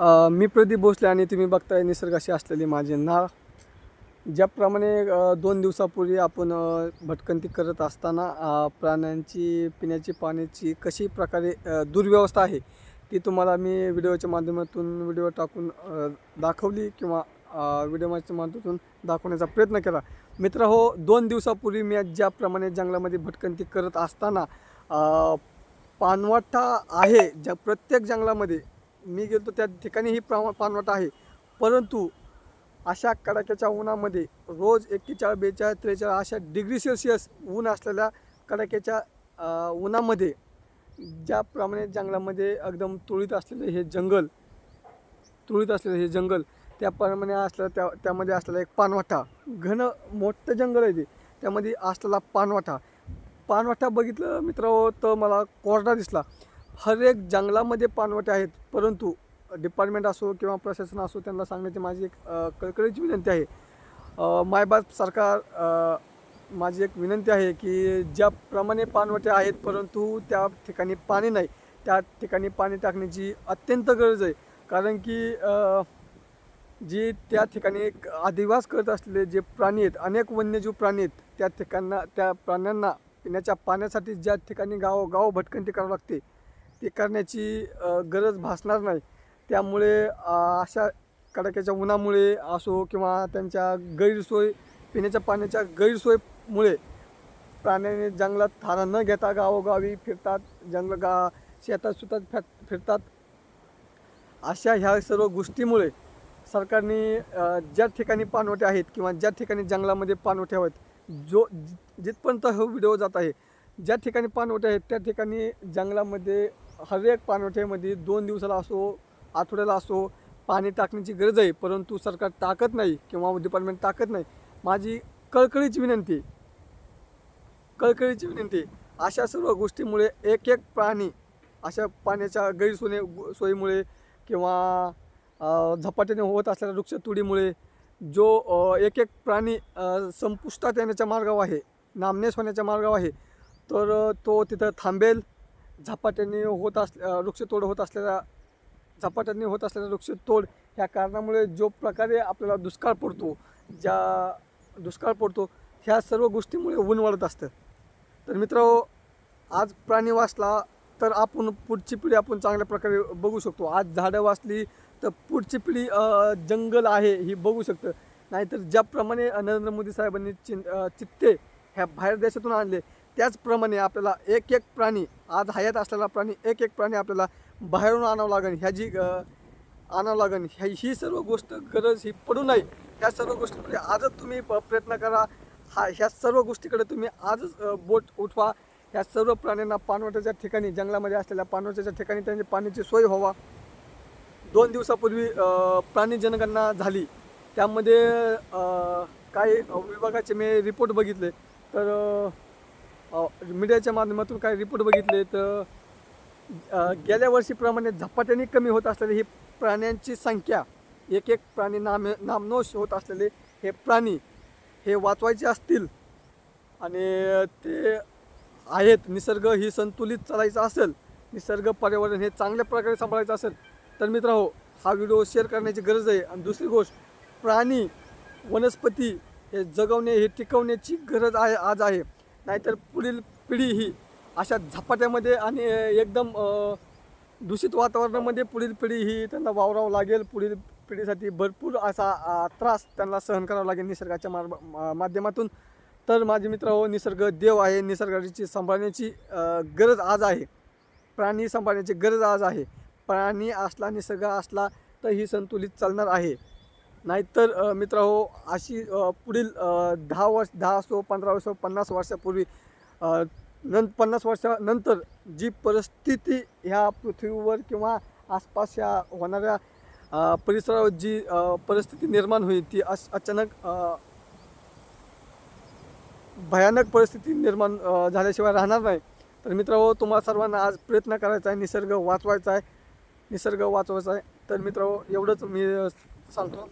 मी प्रदीप भोसले आणि तुम्ही बघताय निसर्गाशी असलेली माझे नाळ. ज्याप्रमाणे दोन दिवसापूर्वी आपण भटकंती करत असताना प्राण्यांची पिण्याची पाण्याची कशी प्रकारे दुर्व्यवस्था आहे ती तुम्हाला मी व्हिडिओच्या माध्यमातून व्हिडिओ टाकून दाखवली किंवा व्हिडिओच्या माध्यमातून दाखवण्याचा प्रयत्न केला. मित्र हो दोन दिवसापूर्वी मी ज्याप्रमाणे जंगलामध्ये भटकंती करत असताना अ, पानवाटा आहे ज्या प्रत्येक जंगलामध्ये मी गेलो त्या ठिकाणी ही प्रा पानवाटा आहे. परंतु अशा कडाक्याच्या उन्हामध्ये रोज एक्केचाळीस बेचाळीस त्रेचाळीस अशा डिग्री सेल्सिअस ऊन असलेल्या कडाक्याच्या उन्हामध्ये ज्याप्रमाणे जंगलामध्ये एकदम तुळीत असलेले हे जंगल तुळीत असलेलं हे जंगल त्याप्रमाणे असलेलं त्या त्यामध्ये असलेला एक पानवाटा घन मोठं जंगल आहे ते त्यामध्ये असलेला पानवाटा पानवाटा बघितलं मित्र तर मला कोरडा दिसला. हर एक जंगलामध्ये पानवटे आहेत परंतु डिपार्टमेंट असो किंवा प्रशासन असो त्यांना सांगण्याची माझी एक कळकळीची विनंती आहे. मायबाप सरकार माझी एक विनंती आहे की ज्याप्रमाणे पानवटे आहेत परंतु त्या ठिकाणी पाणी नाही. त्या ठिकाणी पाणी टाकण्याची अत्यंत गरज आहे. कारण की जी त्या ठिकाणी अधिवास करत असलेले जे प्राणी आहेत अनेक वन्यजीव प्राणी आहेत त्या ठिकाणा त्या प्राण्यांना पिण्याच्या पाण्यासाठी ज्या ठिकाणी गाव गाव भटकंती करावं लागते ते करण्याची गरज भासणार नाही. त्यामुळे अशा कडाक्याच्या उन्हामुळे असो किंवा त्यांच्या गैरसोय पिण्याच्या पाण्याच्या गैरसोयमुळे प्राण्याने जंगलात थारा न घेता गावोगावी फिरतात जंगल गा शेतात सुद्धा फॅ फिरतात. अशा ह्या सर्व गोष्टीमुळे सरकारने ज्या ठिकाणी पाणवठे आहेत किंवा ज्या ठिकाणी जंगलामध्ये पाणवठे आहेत जो जि- जिथपर्यंत हा व्हिडिओ जात आहे ज्या ठिकाणी पाणवठे आहेत त्या ठिकाणी जंगलामध्ये हर एक पाणवठ्यामध्ये दोन दिवसाला असो आठवड्याला असो पाणी टाकण्याची गरज आहे परंतु सरकार टाकत नाही किंवा डिपार्टमेंट टाकत नाही माझी कळकळीची विनंती कळकळीची विनंती अशा सर्व गोष्टीमुळे एक एक प्राणी अशा पाण्याच्या गैरसोने सोयीमुळे किंवा झपाट्याने होत असलेल्या वृक्षतोडीमुळे जो एक एक प्राणी संपुष्टात येण्याच्या मार्गावर आहे नामनेस होण्याच्या मार्गावर आहे तर तो तिथं थांबेल. झपाट्याने होत अस वृक्षतोड होत असलेल्या झपाट्याने होत असलेल्या वृक्षतोड ह्या कारणामुळे जो प्रकारे आपल्याला दुष्काळ पडतो ज्या दुष्काळ पडतो ह्या सर्व गोष्टीमुळे ऊन वाढत असतं. तर मित्र आज प्राणी वाचला तर आपण पुढची पिढी आपण चांगल्या प्रकारे बघू शकतो. आज झाडं वाचली तर पुढची पिढी जंगल आहे ही बघू शकतं. नाहीतर ज्याप्रमाणे नरेंद्र मोदी साहेबांनी चिं चित्ते ह्या बाहेर देशातून आणले त्याचप्रमाणे आपल्याला एक एक प्राणी आज हयात असलेला प्राणी एक एक प्राणी आपल्याला बाहेरून आणावं लागेल ह्याची जी आणावं लागेल ह्या ही सर्व गोष्ट गरज ही पडू नये. ह्या सर्व गोष्टीकडे आजच तुम्ही प- प्रयत्न करा. हा ह्या सर्व गोष्टीकडे तुम्ही आजच बोट उठवा. ह्या सर्व प्राण्यांना पाणवट्याच्या ठिकाणी जंगलामध्ये असलेल्या पाणवट्याच्या ठिकाणी त्यांची पाण्याची सोय व्हावा. दोन दिवसापूर्वी प्राणी जनगणना झाली. त्यामध्ये काही विभागाचे मी रिपोर्ट बघितले. तर मीडियाच्या माध्यमातून काही रिपोर्ट बघितले तर गेल्या वर्षीप्रमाणे झपाट्याने कमी होत असलेली ही प्राण्यांची संख्या एक एक प्राणी नाम नामनोश होत असलेले हे प्राणी हे वाचवायचे असतील आणि ते आहेत निसर्ग ही संतुलित चालायचं असेल निसर्ग पर्यावरण हे चांगल्या प्रकारे सांभाळायचं असेल तर मित्र हो हा व्हिडिओ शेअर करण्याची गरज आहे. आणि दुसरी गोष्ट प्राणी वनस्पती हे जगवणे हे टिकवण्याची गरज आहे आज आहे. नाहीतर पुढील पिढी ही अशा झपाट्यामध्ये आणि एकदम दूषित वातावरणामध्ये पुढील पिढी ही त्यांना वावरावं लागेल. पुढील पिढीसाठी भरपूर असा त्रास त्यांना सहन करावा लागेल निसर्गाच्या मार माध्यमातून. तर माझे मित्र हो निसर्ग देव आहे. निसर्गाची सांभाळण्याची गरज आज आहे. प्राणी सांभाळण्याची गरज आज आहे. प्राणी असला निसर्ग असला तर ही संतुलित चालणार आहे. नाहीतर मित्र हो अशी पुढील दहा वर्ष दहा असो पंधरा वर्ष पन्नास वर्षापूर्वी न नं पन्नास वर्षानंतर जी परिस्थिती ह्या पृथ्वीवर किंवा आसपासच्या होणाऱ्या परिसरावर जी परिस्थिती निर्माण होईल ती अस अचानक भयानक परिस्थिती निर्माण झाल्याशिवाय राहणार नाही. तर मित्र तुम्हाला सर्वांना आज प्रयत्न करायचा आहे निसर्ग वाचवायचा आहे निसर्ग वाचवायचा आहे. तर मित्र एवढंच मी सांगतो.